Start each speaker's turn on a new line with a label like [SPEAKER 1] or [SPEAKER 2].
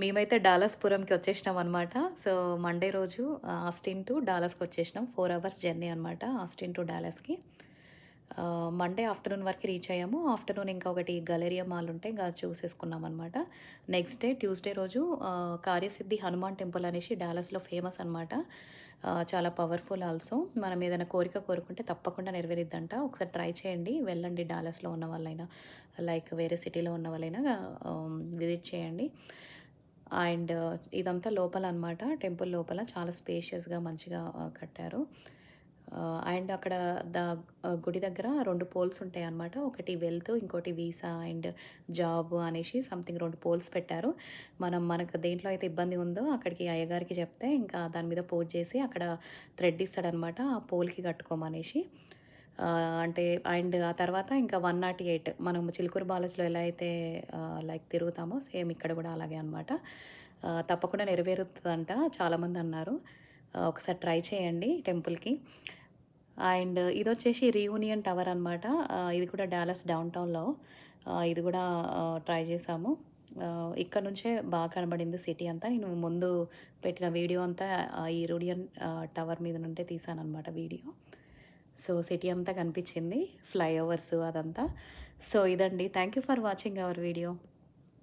[SPEAKER 1] మేమైతే డాలస్పురంకి వచ్చేసినాం అనమాట సో మండే రోజు ఆస్టిన్ టు డాలస్కి వచ్చేసినాం. ఫోర్ అవర్స్ జర్నీ అనమాట ఆస్టిన్ టు డాలస్కి. మండే ఆఫ్టర్నూన్ వరకు రీచ్ అయ్యాము. ఆఫ్టర్నూన్ ఇంకా ఒకటి గలేరియా మాల్ ఉంటే ఇంకా చూసేసుకున్నాం అనమాట నెక్స్ట్ డే ట్యూస్డే రోజు కార్యసిద్ధి హనుమాన్ టెంపుల్ అనేసి డాలస్లో ఫేమస్ అనమాట చాలా పవర్ఫుల్ ఆల్సో. మనం ఏదైనా కోరిక కోరుకుంటే తప్పకుండా నెరవేరిద్దంట. ఒకసారి ట్రై చేయండి. వెళ్ళండి డాలస్లో ఉన్న వాళ్ళైనా. లైక్ వేరే సిటీలో ఉన్న వాళ్ళైనా విజిట్ చేయండి. అండ్ ఇదంతా లోపల అనమాట టెంపుల్ లోపల చాలా స్పేషియస్గా మంచిగా కట్టారు. అండ్ అక్కడ ద గుడి దగ్గర రెండు పోల్స్ ఉంటాయి అన్నమాట ఒకటి వెల్త్ ఇంకోటి వీసా అండ్ జాబ్ అనేసి సంథింగ్ రెండు పోల్స్ పెట్టారు. మనం మనకు దేంట్లో అయితే ఇబ్బంది ఉందో అక్కడికి అయ్యగారికి చెప్తే ఇంకా దాని మీద పోస్ట్ చేసి అక్కడ థ్రెడ్ ఇస్తాడనమాట ఆ పోల్కి కట్టుకోమనేసి. అంటే అండ్ ఆ తర్వాత ఇంకా వన్ నాట్ ఎయిట్ మనం చిలుకూరు బాలాజీలో ఎలా అయితే లైక్ తిరుగుతామో సేమ్ ఇక్కడ కూడా అలాగే అనమాట తప్పకుండా నెరవేరుతుందంట చాలామంది అన్నారు. ఒకసారి ట్రై చేయండి టెంపుల్కి. అండ్ ఇది వచ్చేసి రీయూనియన్ టవర్ అనమాట ఇది కూడా డాలస్ డౌన్ టౌన్లో ఇది కూడా ట్రై చేసాము. ఇక్కడ నుంచే బాగా కనబడింది సిటీ అంతా. నేను ముందు పెట్టిన వీడియో అంతా ఈ రూడియన్ టవర్ మీద నుండే తీసాను అనమాట వీడియో. సో సిటీ అంతా కనిపించింది ఫ్లైఓవర్స్ అదంతా. సో ఇదండి. Thank you for watching our video